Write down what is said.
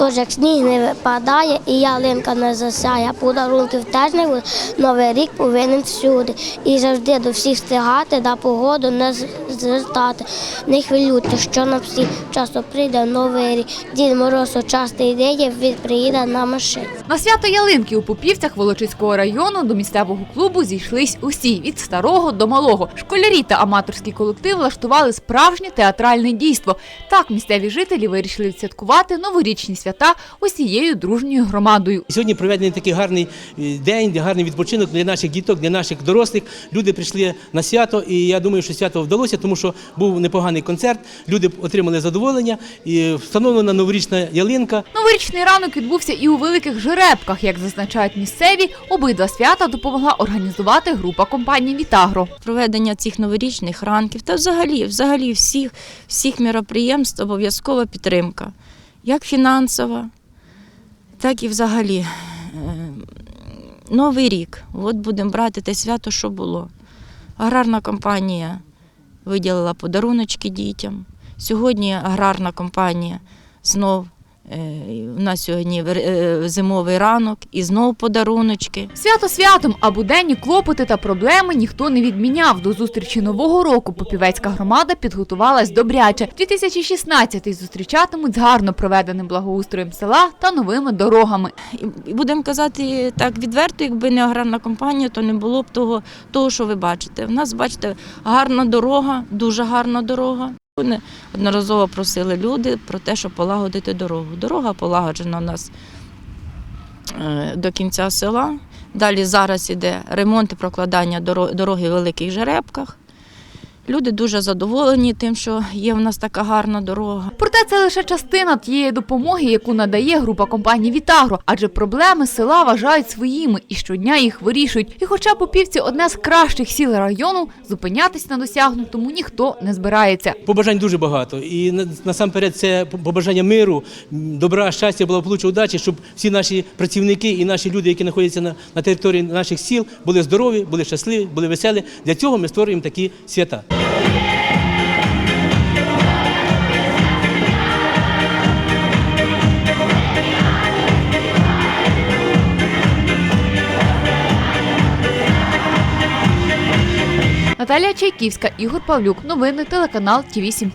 Тож як сніг не випадає і ялинка не засяє, подарунків теж не буде. Новий рік повинен всюди. І завжди до всіх встигати, да погоду не звертати. Не хвилюйте, що на всіх часто прийде новий рік. Дід Мороз часто йде, він приїде на машині. На свято ялинки у Попівцях Волочиського району до місцевого клубу зійшлись усі від старого до малого. Школярі та аматорський колектив влаштували справжнє театральне дійство. Так місцеві жителі вирішили відсвяткувати новорічні свята усією дружньою громадою. Сьогодні проведений такий гарний е, день, гарний відпочинок для наших діток, для наших дорослих. Люди прийшли на свято, і я думаю, що свято вдалося, тому що був непоганий концерт. Люди отримали задоволення, і встановлена новорічна ялинка. Новорічний ранок відбувся і у великих жеребках. Як зазначають місцеві, обидва свята допомогла організувати група компанії Вітагро. проведення цих новорічних ранків та взагалі, взагалі всіх, всіх міроприємств обов'язкова підтримка, як фінансова, так і взагалі. Е, Новий рік. От будемо брати те свято, що було. Аграрна компанія виділила подаруночки дітям. Сьогодні аграрна компанія знов. Е, У нас сьогодні е, зимовий ранок і знов подаруночки. Свято святом, а буденні клопоти та проблеми ніхто не відміняв. До зустрічі нового року Попівецька громада підготувалась добряче. 2016-й зустрічатимуть з гарно проведеним благоустроєм села та новими дорогами. І будемо казати так відверто, якби не аграрна компанія, то не було б того, того, що ви бачите. У нас, бачите, гарна дорога, дуже гарна дорога. Вони одноразово просили люди про те, щоб полагодити дорогу. Дорога полагоджена у нас е, до кінця села. Далі зараз іде ремонт і прокладання дороги в великих жеребках. Люди дуже задоволені тим, що є в нас така гарна дорога. Проте це лише частина тієї допомоги, яку надає група компанії Вітагро, адже проблеми села вважають своїми і щодня їх вирішують. І хоча Попівці одне з кращих сіл району, зупинятись на досягнутому ніхто не збирається. Побажань дуже багато. І на- насамперед це побажання миру, добра, щастя, благополуччя, удачі, щоб всі наші працівники і наші люди, які знаходяться на, на території наших сіл, були здорові, були щасливі, були веселі. Для цього ми створюємо такі свята. Наталія Чайківська, Ігор Павлюк. Новини телеканал Ті 8